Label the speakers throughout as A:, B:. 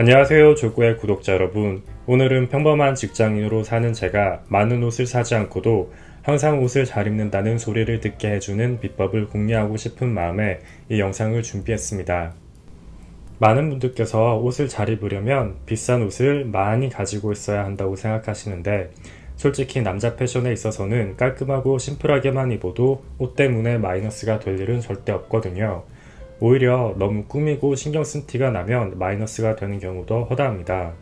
A: 안녕하세요 족구의 구독자 여러분 오늘은 평범한 직장인으로 사는 제가 많은 옷을 사지 않고도 항상 옷을 잘 입는다는 소리를 듣게 해주는 비법을 공유하고 싶은 마음에 이 영상을 준비했습니다 많은 분들께서 옷을 잘 입으려면 비싼 옷을 많이 가지고 있어야 한다고 생각하시는데 솔직히 남자 패션에 있어서는 깔끔하고 심플하게만 입어도 옷 때문에 마이너스가 될 일은 절대 없거든요. 오히려 너무 꾸미고 신경 쓴 티가 나면 마이너스가 되는 경우도 허다합니다.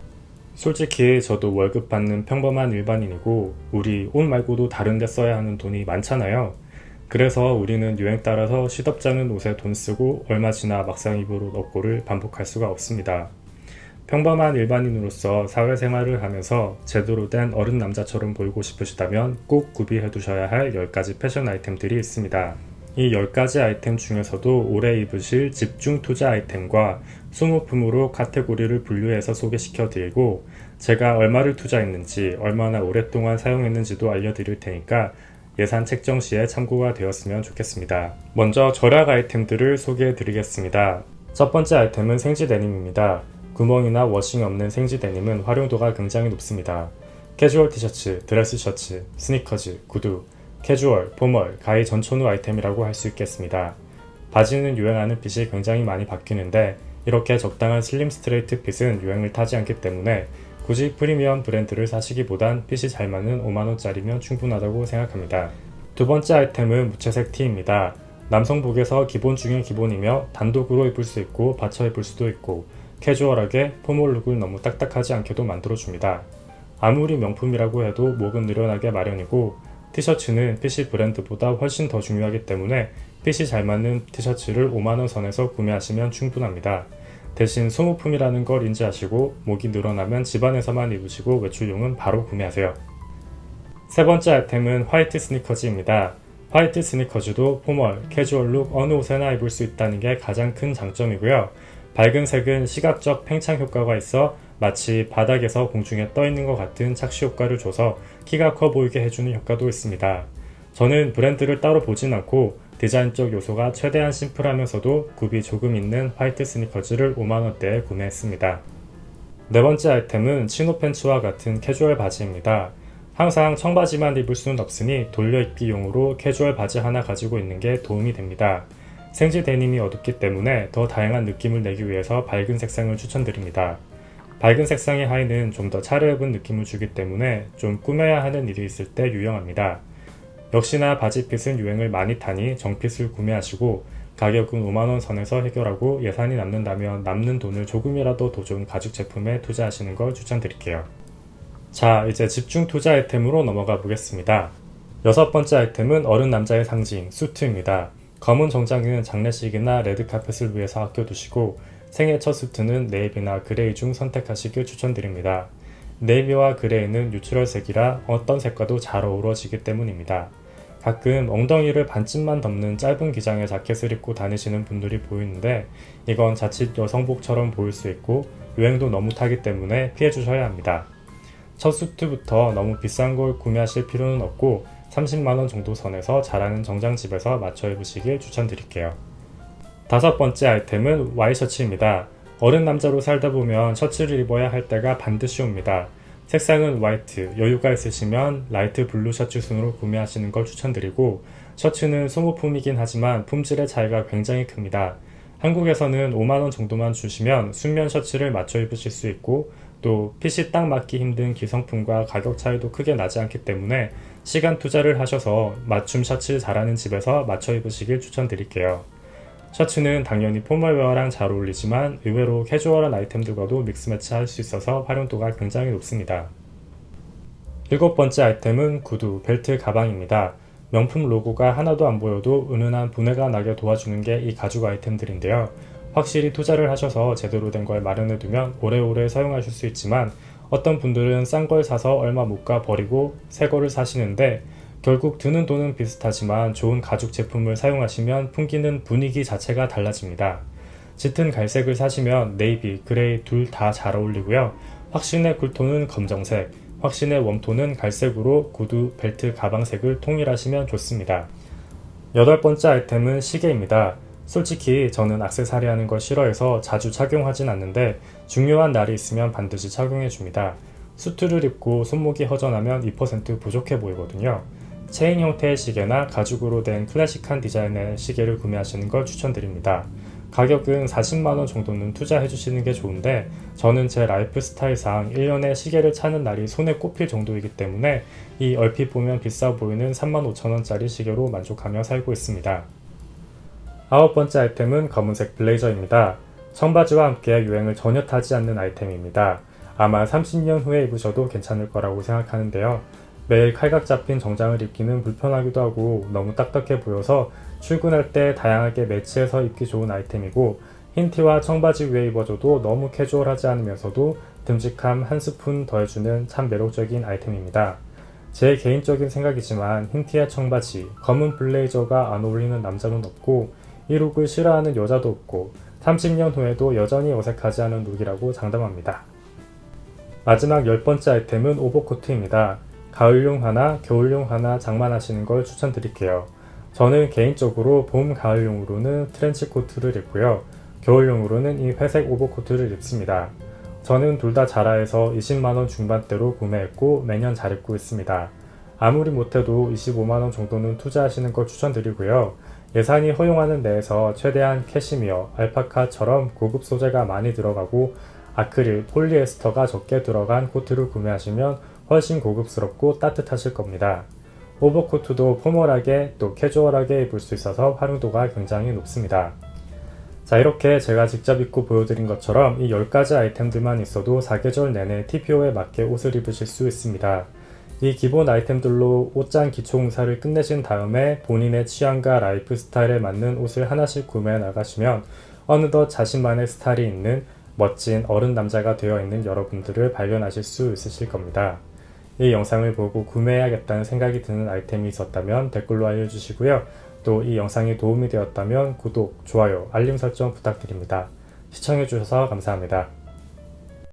A: 솔직히 저도 월급 받는 평범한 일반인이고 우리 옷 말고도 다른 데 써야 하는 돈이 많잖아요. 그래서 우리는 유행 따라서 시덥지 않은 옷에 돈 쓰고 얼마 지나 막상 입을 옷 없고를 반복할 수가 없습니다. 평범한 일반인으로서 사회생활을 하면서 제대로 된 어른 남자처럼 보이고 싶으시다면 꼭 구비해 두셔야 할 10가지 패션 아이템들이 있습니다. 이 10가지 아이템 중에서도 오래 입으실 집중 투자 아이템과 소모품으로 카테고리를 분류해서 소개시켜 드리고 제가 얼마를 투자했는지 얼마나 오랫동안 사용했는지도 알려드릴 테니까 예산 책정 시에 참고가 되었으면 좋겠습니다. 먼저 절약 아이템들을 소개해 드리겠습니다. 첫 번째 아이템은 생지 데님입니다. 구멍이나 워싱 없는 생지 데님은 활용도가 굉장히 높습니다. 캐주얼 티셔츠, 드레스 셔츠, 스니커즈, 구두, 캐주얼, 포멀, 가히 전천후 아이템이라고 할 수 있겠습니다. 바지는 유행하는 핏이 굉장히 많이 바뀌는데 이렇게 적당한 슬림 스트레이트 핏은 유행을 타지 않기 때문에 굳이 프리미엄 브랜드를 사시기보단 핏이 잘 맞는 5만원짜리면 충분하다고 생각합니다. 두 번째 아이템은 무채색 티입니다. 남성복에서 기본 중에 기본이며 단독으로 입을 수 있고 받쳐 입을 수도 있고 캐주얼하게 포멀 룩을 너무 딱딱하지 않게도 만들어줍니다. 아무리 명품이라고 해도 목은 늘어나게 마련이고 티셔츠는 핏이 브랜드보다 훨씬 더 중요하기 때문에 핏이 잘 맞는 티셔츠를 5만원 선에서 구매하시면 충분합니다. 대신 소모품이라는 걸 인지하시고 목이 늘어나면 집안에서만 입으시고 외출용은 바로 구매하세요. 세 번째 아이템은 화이트 스니커즈입니다. 화이트 스니커즈도 포멀, 캐주얼 룩 어느 옷에나 입을 수 있다는 게 가장 큰 장점이고요. 밝은 색은 시각적 팽창 효과가 있어 마치 바닥에서 공중에 떠 있는 것 같은 착시 효과를 줘서 키가 커 보이게 해주는 효과도 있습니다. 저는 브랜드를 따로 보진 않고 디자인적 요소가 최대한 심플하면서도 굽이 조금 있는 화이트 스니커즈를 5만원대에 구매했습니다. 네 번째 아이템은 치노 팬츠와 같은 캐주얼 바지입니다. 항상 청바지만 입을 수는 없으니 돌려입기용으로 캐주얼 바지 하나 가지고 있는 게 도움이 됩니다. 생지 데님이 어둡기 때문에 더 다양한 느낌을 내기 위해서 밝은 색상을 추천드립니다. 밝은 색상의 하의는 좀 더 차려입은 느낌을 주기 때문에 좀 꾸며야 하는 일이 있을 때 유용합니다. 역시나 바지핏은 유행을 많이 타니 정핏을 구매하시고 가격은 5만원 선에서 해결하고 예산이 남는다면 남는 돈을 조금이라도 더 좋은 가죽 제품에 투자하시는 걸 추천드릴게요. 자, 이제 집중 투자 아이템으로 넘어가 보겠습니다. 여섯 번째 아이템은 어른 남자의 상징, 수트입니다. 검은 정장은 장례식이나 레드카펫을 위해서 아껴두시고 생애 첫 수트는 네이비나 그레이 중 선택하시길 추천드립니다. 네이비와 그레이는 뉴트럴색이라 어떤 색과도 잘 어우러지기 때문입니다. 가끔 엉덩이를 반쯤만 덮는 짧은 기장의 자켓을 입고 다니시는 분들이 보이는데 이건 자칫 여성복처럼 보일 수 있고 유행도 너무 타기 때문에 피해 주셔야 합니다. 첫 수트부터 너무 비싼 걸 구매하실 필요는 없고 30만원 정도 선에서 잘하는 정장집에서 맞춰 입으시길 추천드릴게요. 다섯 번째 아이템은 와이셔츠입니다. 어른 남자로 살다 보면 셔츠를 입어야 할 때가 반드시 옵니다. 색상은 화이트, 여유가 있으시면 라이트 블루 셔츠 순으로 구매하시는 걸 추천드리고 셔츠는 소모품이긴 하지만 품질의 차이가 굉장히 큽니다. 한국에서는 5만원 정도만 주시면 순면 셔츠를 맞춰 입으실 수 있고 또 핏이 딱 맞기 힘든 기성품과 가격 차이도 크게 나지 않기 때문에 시간 투자를 하셔서 맞춤 셔츠 잘하는 집에서 맞춰 입으시길 추천드릴게요. 셔츠는 당연히 포멀웨어랑 잘 어울리지만 의외로 캐주얼한 아이템들과도 믹스매치 할 수 있어서 활용도가 굉장히 높습니다. 일곱 번째 아이템은 구두, 벨트, 가방입니다. 명품 로고가 하나도 안 보여도 은은한 분해가 나게 도와주는 게 이 가죽 아이템들인데요. 확실히 투자를 하셔서 제대로 된 걸 마련해 두면 오래오래 사용하실 수 있지만 어떤 분들은 싼 걸 사서 얼마 못 가 버리고 새 거를 사시는데 결국 드는 돈은 비슷하지만 좋은 가죽 제품을 사용하시면 풍기는 분위기 자체가 달라집니다. 짙은 갈색을 사시면 네이비, 그레이 둘 다 잘 어울리고요. 확신의 쿨톤은 검정색, 확신의 웜톤은 갈색으로 구두, 벨트, 가방색을 통일하시면 좋습니다. 여덟 번째 아이템은 시계입니다. 솔직히 저는 악세사리 하는 걸 싫어해서 자주 착용하진 않는데 중요한 날이 있으면 반드시 착용해 줍니다. 수트를 입고 손목이 허전하면 2% 부족해 보이거든요. 체인 형태의 시계나 가죽으로 된 클래식한 디자인의 시계를 구매하시는 걸 추천드립니다. 가격은 40만원 정도는 투자해 주시는 게 좋은데 저는 제 라이프 스타일상 1년에 시계를 차는 날이 손에 꼽힐 정도이기 때문에 이 얼핏 보면 비싸 보이는 35,000원짜리 시계로 만족하며 살고 있습니다. 아홉 번째 아이템은 검은색 블레이저입니다. 청바지와 함께 유행을 전혀 타지 않는 아이템입니다. 아마 30년 후에 입으셔도 괜찮을 거라고 생각하는데요. 매일 칼각 잡힌 정장을 입기는 불편하기도 하고 너무 딱딱해 보여서 출근할 때 다양하게 매치해서 입기 좋은 아이템이고 흰 티와 청바지 위에 입어줘도 너무 캐주얼하지 않으면서도 듬직함 한 스푼 더해주는 참 매력적인 아이템입니다. 제 개인적인 생각이지만 흰 티에 청바지, 검은 블레이저가 안 어울리는 남자는 없고 이 룩을 싫어하는 여자도 없고 30년 후에도 여전히 어색하지 않은 룩이라고 장담합니다. 마지막 열 번째 아이템은 오버코트입니다. 가을용 하나, 겨울용 하나 장만하시는 걸 추천드릴게요. 저는 개인적으로 봄, 가을용으로는 트렌치 코트를 입고요. 겨울용으로는 이 회색 오버코트를 입습니다. 저는 둘 다 자라에서 20만원 중반대로 구매했고 매년 잘 입고 있습니다. 아무리 못해도 25만원 정도는 투자하시는 걸 추천드리고요. 예산이 허용하는 내에서 최대한 캐시미어, 알파카처럼 고급 소재가 많이 들어가고 아크릴, 폴리에스터가 적게 들어간 코트를 구매하시면 훨씬 고급스럽고 따뜻하실 겁니다. 오버코트도 포멀하게 또 캐주얼하게 입을 수 있어서 활용도가 굉장히 높습니다. 자 이렇게 제가 직접 입고 보여드린 것처럼 이 10가지 아이템들만 있어도 사계절 내내 TPO에 맞게 옷을 입으실 수 있습니다. 이 기본 아이템들로 옷장 기초 공사를 끝내신 다음에 본인의 취향과 라이프 스타일에 맞는 옷을 하나씩 구매해 나가시면 어느덧 자신만의 스타일이 있는 멋진 어른 남자가 되어 있는 여러분들을 발견하실 수 있으실 겁니다. 이 영상을 보고 구매해야겠다는 생각이 드는 아이템이 있었다면 댓글로 알려주시고요. 또 이 영상이 도움이 되었다면 구독, 좋아요, 알림 설정 부탁드립니다. 시청해주셔서 감사합니다.